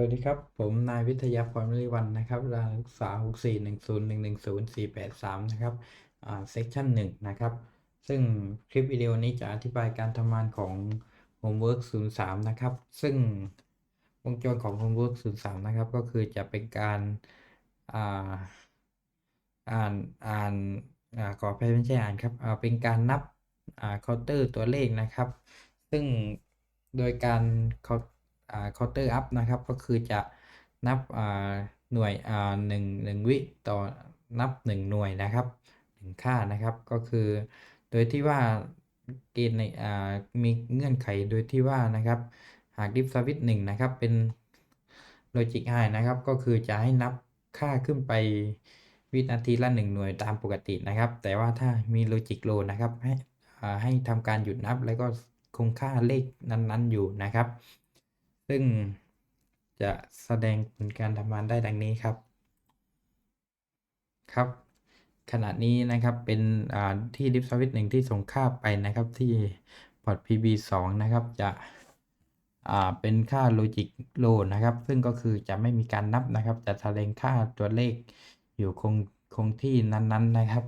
สวัสดีครับ ผมนายวิทยาพรมริวันนะครับรานศึกษา 6 4 1 0 1 1 0 4 8 3นะครับอ่าเซสชัน1นะครับ ซึ่งคลิปวิดีโอนี้จะอธิบายการทำงานของ Homework 03 นะครับ ซึ่งวงจรของ Homework 03 นะครับ ก็คือจะเป็นการอ่าอ่านอ่านอ่าขออภัยไม่ใช่อ่านครับอ่าเป็นการนับอ่าเคาน์เตอร์ตัวเลขนะครับ ซึ่งโดยการคาอ่าเคาน์ เตอร์อัพนะครับ ก็คือจะนับอ่าหน่วยอ่า1 1วิต่อนับ 1 หน่วยนะครับ1ค่านะครับก็คือ โดยที่ว่าเกณฑ์ในมีเงื่อนไขโดยที่ว่านะครับ หาก div service 1นะครับเป็น logic high นะครับ ก็คือจะให้นับค่าขึ้นไปวินาทีละ 1 หน่วยตามปกตินะครับ แต่ว่าถ้ามี logic low นะครับให้ให้ทำการหยุดนับแล้วก็คงค่าเลขนั้นๆอยู่นะครับ ซึ่งจะแสดงผลการทำงานได้ดังนี้ครับ ครับ ขณะนี้นะครับเป็นอ่าที่ div service 1ที่ส่งค่าไปนะครับที่พอร์ต PB 2นะครับจะเป็นค่า logic low นะครับ ซึ่งก็คือจะไม่มีการนับนะครับ จะแสดงค่าตัวเลขอยู่คงคงที่นั้นๆนะครับ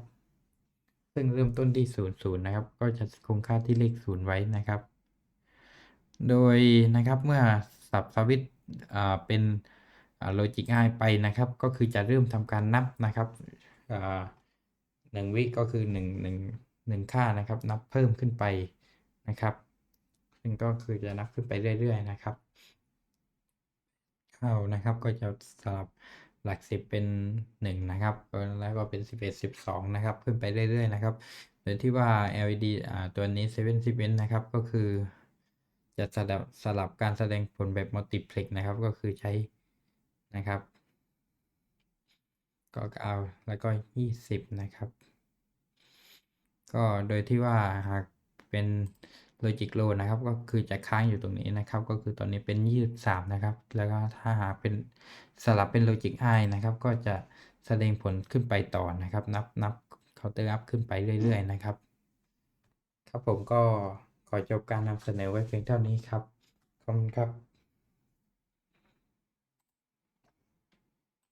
ซึ่งเริ่มต้นที่00นะครับ ก็จะคงค่าที่เลข0ไว้นะครับ โดยนะครับเมื่อสับสวิตเป็นอ่า logic high ไปนะครับ ก็คือจะเริ่มทำการนับนะครับอ่า1วิก็คือ1 1 1ค่านะครับ นับเพิ่มขึ้นไปนะครับ ซึ่งก็คือจะนับขึ้นไปเรื่อยๆนะครับ เข้านะครับก็จะสลับหลัก 10 เป็น 1 นะครับ แล้วก็เป็น 11 12 นะครับ ขึ้นไปเรื่อยๆนะครับ โดยที่ว่า LED ตัวนี้7 sequence นะครับ ก็คือ จะสลับสลับการแสดงผลแบบ multiplex นะครับ ก็คือใช้นะครับ ก็เอาแล้วก็ 20 นะครับ ก็โดยที่ว่าหากเป็น logic low นะครับ ก็คือจะค้างอยู่ตรงนี้นะครับ ก็คือตอนนี้เป็น 23 นะครับ แล้วก็ถ้าหากเป็นสลับเป็น logic high นะครับ ก็จะแสดงผลขึ้นไปต่อนะครับ นับนับ counter up ขึ้นไปเรื่อย ๆ นะครับ ครับผมก็ ขอจบการนำเสนอไว้เพียงเท่านี้ครับ ขอบคุณครับ